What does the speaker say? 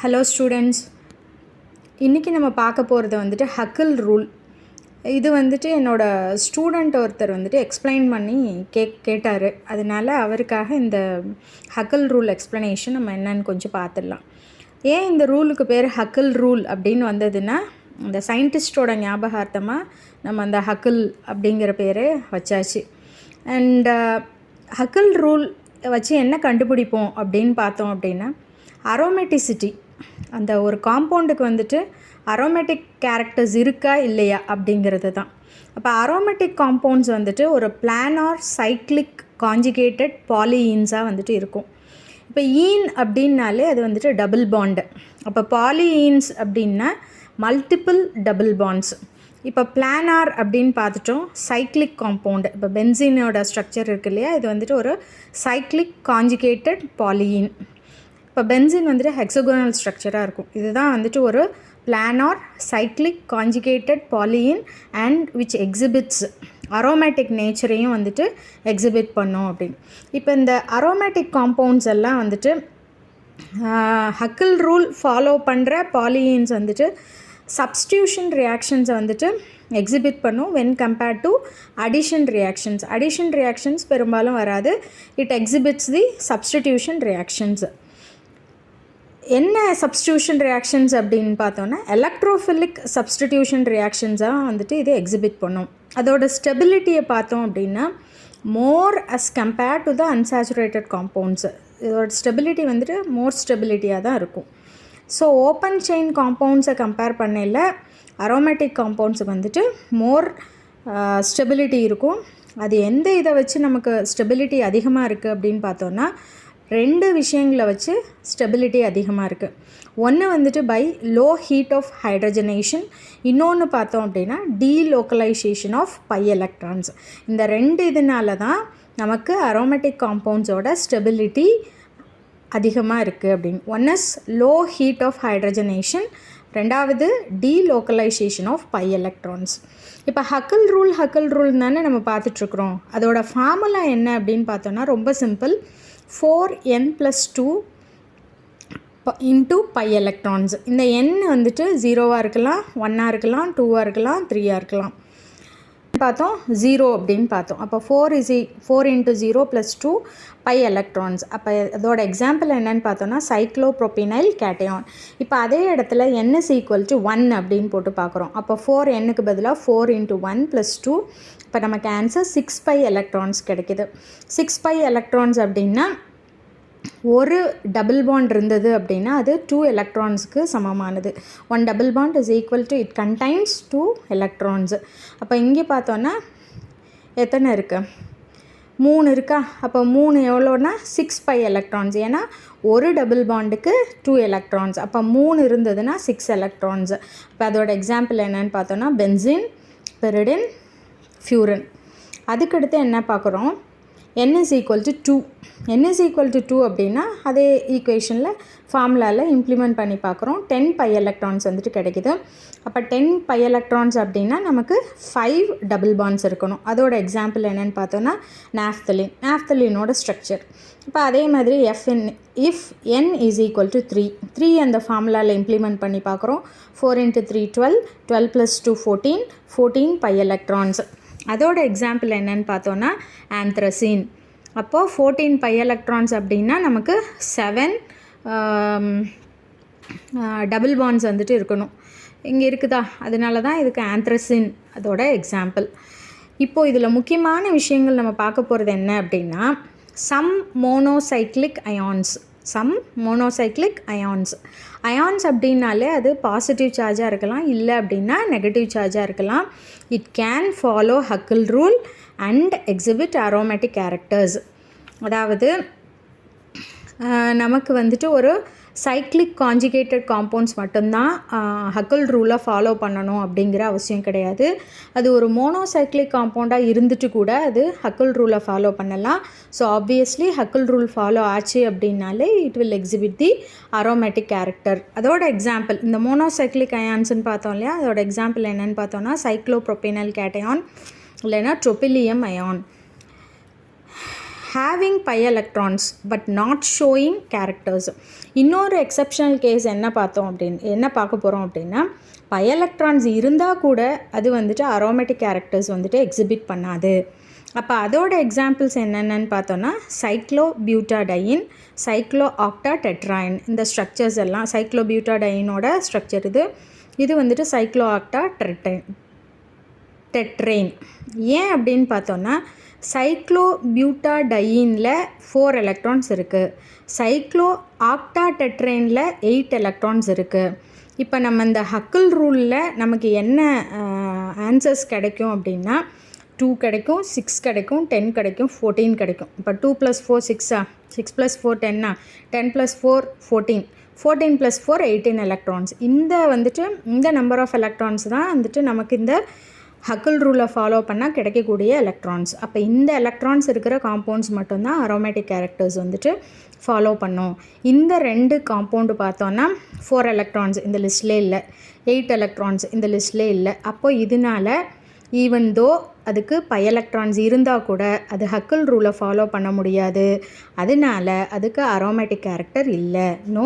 Hello students இன்றைக்கி நம்ம பார்க்க போகிறது வந்துட்டு ஹக்கிள் ரூல் இது வந்துட்டு என்னோடய ஸ்டூடெண்ட் ஒருத்தர் வந்துட்டு எக்ஸ்பிளைன் பண்ணி கேக் கேட்டார். அதனால அவருக்காக இந்த ஹக்கிள் ரூல் எக்ஸ்ப்ளனேஷன் நம்ம என்னன்னு கொஞ்சம் பார்த்துடலாம். ஏன் இந்த ரூலுக்கு பேர் ஹக்கிள் ரூல் அப்படின்னு வந்ததுன்னா இந்த சயின்டிஸ்டோட ஞாபகார்த்தமாக நம்ம அந்த ஹக்கிள் அப்படிங்கிற பேரை வச்சாச்சு. அண்ட் ஹக்கிள் ரூல் வச்சு என்ன கண்டுபிடிப்போம் அப்படின்னு பார்த்தோம் அப்படின்னா அரோமேட்டிசிட்டி அந்த ஒரு காம்பவுண்டுக்கு வந்துட்டு அரோமேட்டிக் கேரக்டர்ஸ் இருக்கா இல்லையா அப்படிங்கிறது தான். அப்போ அரோமேட்டிக் காம்பவுண்ட்ஸ் வந்துட்டு ஒரு பிளானார் சைக்ளிக் காஞ்சிகேட்டட் பாலியீன்ஸாக வந்துட்டு இருக்கும். இப்போ ஈன் அப்படின்னாலே அது வந்துட்டு டபுள் பாண்டு அப்போ பாலியீன்ஸ் அப்படின்னா மல்டிபிள் டபுள் பாண்ட்ஸ் இப்போ பிளானார் அப்படின்னு பார்த்துட்டோம் சைக்ளிக் காம்பவுண்டு இப்போ பென்சினோட ஸ்ட்ரக்சர் இருக்கு இல்லையா? இது வந்துட்டு ஒரு சைக்ளிக் காஞ்சிகேட்டட் பாலியின் இப்போ பென்சின் வந்துட்டு ஹெக்ஸகோனல் ஸ்ட்ரக்சராக இருக்கும். இதுதான் வந்துட்டு ஒரு planar cyclic conjugated polyene and which exhibits aromatic நேச்சரையும் வந்துட்டு எக்ஸிபிட் பண்ணும் அப்படின்னு. இப்போ இந்த அரோமேட்டிக் காம்பவுண்ட்ஸ் எல்லாம் வந்துட்டு ஹக்கிள் ரூல் ஃபாலோ பண்ணுற பாலியின்ஸ் வந்துட்டு சப்ஸ்டியூஷன் ரியாக்ஷன்ஸை வந்துட்டு எக்ஸிபிட் பண்ணும் when compared to addition reactions addition reactions பெரும்பாலும் வராது. It exhibits the substitution reactions என்ன சப்ஸ்டியூஷன் ரியாக்ஷன்ஸ் அப்படின்னு பார்த்தோன்னா எலக்ட்ரோஃபிலிக் சப்ஸ்டிடியூஷன் ரியாக்ஷன்ஸாக வந்துட்டு இது எக்ஸிபிட் பண்ணும். அதோட ஸ்டெபிலிட்டியை பார்த்தோம் அப்படின்னா more as compared to the unsaturated compounds இதோட ஸ்டெபிலிட்டி வந்துட்டு மோர் ஸ்டெபிலிட்டியாக தான் இருக்கும். ஸோ ஓப்பன் செயின் காம்பவுண்ட்ஸை கம்பேர் பண்ணையில் அரோமேட்டிக் காம்பவுண்ட்ஸுக்கு வந்துட்டு மோர் ஸ்டெபிலிட்டி இருக்கும். அது எந்த இதை வச்சு நமக்கு ஸ்டெபிலிட்டி அதிகமாக இருக்குது அப்படின்னு பார்த்தோன்னா ரெண்டு விஷயங்களை வச்சு ஸ்டெபிலிட்டி அதிகமாக இருக்குது ஒன்று வந்துட்டு by low heat of hydrogenation இன்னொன்று பார்த்தோம் அப்படின்னா டீலோக்கலைசேஷன் ஆஃப் பை எலக்ட்ரான்ஸ் இந்த ரெண்டு இதனால தான் நமக்கு அரோமேட்டிக் காம்பவுண்ட்ஸோட ஸ்டெபிலிட்டி அதிகமாக இருக்குது அப்படின்னு. One is low heat of hydrogenation ரெண்டாவது டீலோக்கலைசேஷன் ஆஃப் பை எலக்ட்ரான்ஸ் இப்போ ஹக்கல் ரூல் ஹக்கல் ரூல் தானே நம்ம பார்த்துட்ருக்குறோம் அதோட ஃபார்முலா என்ன அப்படின்னு பார்த்தோன்னா ரொம்ப simple four n plus two into pi electrons. இந்த என் வந்துட்டு ஜீரோவாக இருக்கலாம் ஒன்னாக இருக்கலாம் டூவாக இருக்கலாம் த்ரீயாக இருக்கலாம். பார்த்தோம் ஜீரோ அப்படின்னு பார்த்தோம். அப்போ four is four into zero plus two pi electrons. அப்போ அதோட எக்ஸாம்பிள் என்னென்னு பார்த்தோன்னா சைக்ளோப்ரோபினைல் கேட்டையான். இப்போ அதே இடத்துல n is equal to one அப்படின்னு போட்டு பார்க்குறோம். அப்போ ஃபோர் எண்ணுக்கு பதிலாக four into one plus two இப்போ நமக்கு ஆன்சர் சிக்ஸ் பை எலக்ட்ரான்ஸ் கிடைக்கிது. சிக்ஸ் பை எலக்ட்ரான்ஸ் அப்படின்னா ஒரு டபுள் பாண்ட் இருந்தது அப்படின்னா அது டூ எலக்ட்ரான்ஸுக்கு சமமானது. One double bond is equal to it contains two electrons அப்போ இங்கே பார்த்தோன்னா எத்தனை இருக்குது மூணு இருக்கா? அப்போ மூணு எவ்வளோனா சிக்ஸ் பை எலக்ட்ரான்ஸ் ஏன்னா ஒரு டபுள் பாண்டுக்கு டூ எலக்ட்ரான்ஸ் அப்போ மூணு இருந்ததுன்னா சிக்ஸ் எலக்ட்ரான்ஸ் இப்போ அதோட எக்ஸாம்பிள் என்னென்னு பார்த்தோன்னா பென்சின் பெரிடின் ஃபியூரன் அதுக்கடுத்து என்ன பார்க்குறோம்? N is equal to 2 n is equal to 2 அப்படின்னா அதே ஈக்குவேஷனில் ஃபார்முலாவில் இம்ப்ளிமெண்ட் பண்ணி பார்க்குறோம். டென் பை எலக்ட்ரான்ஸ் வந்துட்டு கிடைக்குது. அப்போ டென் பை எலக்ட்ரான்ஸ் அப்படின்னா நமக்கு ஃபைவ் டபுள் பான்ஸ் இருக்கணும். அதோட எக்ஸாம்பிள் என்னென்னு பார்த்தோன்னா நாஃப்தலின் நாஃப்தலினோட ஸ்ட்ரக்சர் இப்போ அதே மாதிரி if n if n is equal to three three அந்த ஃபார்முலாவில் இம்ப்ளிமெண்ட் பண்ணி பார்க்குறோம். Four into three twelve twelve plus two fourteen fourteen pi electrons அதோட எக்ஸாம்பிள் என்னன்னு பார்த்தோன்னா ஆந்த்ரசின் அப்போது ஃபோர்டீன் பை எலக்ட்ரான்ஸ் அப்படின்னா நமக்கு செவன் டபுள் பான்ஸ் வந்துட்டு இருக்கணும். இங்கே இருக்குதா? அதனால தான் இதுக்கு ஆந்த்ரசின் அதோட எக்ஸாம்பிள் இப்போது இதில் முக்கியமான விஷயங்கள் நம்ம பார்க்க போகிறது என்ன அப்படின்னா some monocyclic ions some monocyclic ions. Ions அப்படின்னாலே அது பாசிட்டிவ் சார்ஜாக இருக்கலாம் இல்லை அப்படின்னா நெகட்டிவ் சார்ஜாக இருக்கலாம். It can follow Huckel rule and exhibit aromatic characters அதாவது நமக்கு வந்துட்டு ஒரு சைக்ளிக் காஞ்சிகேட்டட் காம்பவுண்ட்ஸ் மட்டும்தான் ஹக்கல் ரூலை ஃபாலோ பண்ணணும் அப்படிங்கிற அவசியம் கிடையாது. அது ஒரு மோனோசைக்ளிக் காம்பவுண்டாக இருந்துட்டு கூட அது ஹக்கிள் ரூலை ஃபாலோ பண்ணலாம். So obviously Huckel rule follow ஆச்சு அப்படின்னாலே it will exhibit the aromatic character அதோட எக்ஸாம்பிள் இந்த மோனோசைக்ளிக் அயான்ஸ்னு பார்த்தோம் இல்லையா? அதோட எக்ஸாம்பிள் என்னென்னு பார்த்தோன்னா சைக்ளோப்ரோபினல் கேட்டையான் இல்லைன்னா tropylium ion having pi electrons but not showing characters இன்னொரு எக்ஸப்ஷனல் கேஸ் என்ன பார்த்தோம் அப்படின்னு என்ன பார்க்க போகிறோம் அப்படின்னா பை எலக்ட்ரான்ஸ் இருந்தால் கூட அது வந்துட்டு அரோமேட்டிக் கேரக்டர்ஸ் வந்துட்டு எக்ஸிபிட் பண்ணாது. அப்போ அதோட எக்ஸாம்பிள்ஸ் என்னென்னு பார்த்தோன்னா cyclobutadiene cyclooctatetraene இந்த ஸ்ட்ரக்சர்ஸ் எல்லாம் சைக்ளோ பியூட்டாடையினோட ஸ்ட்ரக்சர் இது. இது வந்துட்டு சைக்ளோ ஆக்டா டெட்ரைன் டெட்ரெயின் ஏன் அப்படின்னு பார்த்தோன்னா சைக்ளோபியூட்டாடையினில் ஃபோர் எலக்ட்ரான்ஸ் இருக்குது சைக்ளோ ஆக்டா டெட்ரெயினில் எயிட் எலக்ட்ரான்ஸ் இருக்குது இப்போ நம்ம இந்த ஹக்கிள் ரூலில் நமக்கு என்ன ஆன்சர்ஸ் கிடைக்கும் அப்படின்னா டூ கிடைக்கும் சிக்ஸ் கிடைக்கும் டென் கிடைக்கும் ஃபோர்டீன் கிடைக்கும். இப்போ டூ ப்ளஸ் ஃபோர் சிக்ஸா six plus four டென்னா ten plus four fourteen fourteen plus four eighteen electrons இந்த வந்துட்டு இந்த நம்பர் ஆஃப் எலக்ட்ரான்ஸ் தான் வந்துட்டு நமக்கு இந்த ஹக்கிள் ரூலை ஃபாலோ பண்ணால் கிடைக்கக்கூடிய எலக்ட்ரான்ஸ் அப்போ இந்த எலக்ட்ரான்ஸ் இருக்கிற காம்பவுண்ட்ஸ் மட்டும்தான் அரோமேட்டிக் கேரக்டர்ஸ் வந்துட்டு ஃபாலோ பண்ணும். இந்த ரெண்டு காம்பவுண்டு பார்த்தோன்னா ஃபோர் எலக்ட்ரான்ஸ் இந்த லிஸ்ட்லே இல்லை. எயிட் எலக்ட்ரான்ஸ் இந்த லிஸ்ட்லே இல்லை. அப்போது இதனால ஈவன் தோ அதுக்கு பை எலக்ட்ரான்ஸ் இருந்தால் கூட அது ஹக்கிள் ரூலை ஃபாலோ பண்ண முடியாது. அதனால அதுக்கு அரோமேட்டிக் கேரக்டர் இல்லை. நோ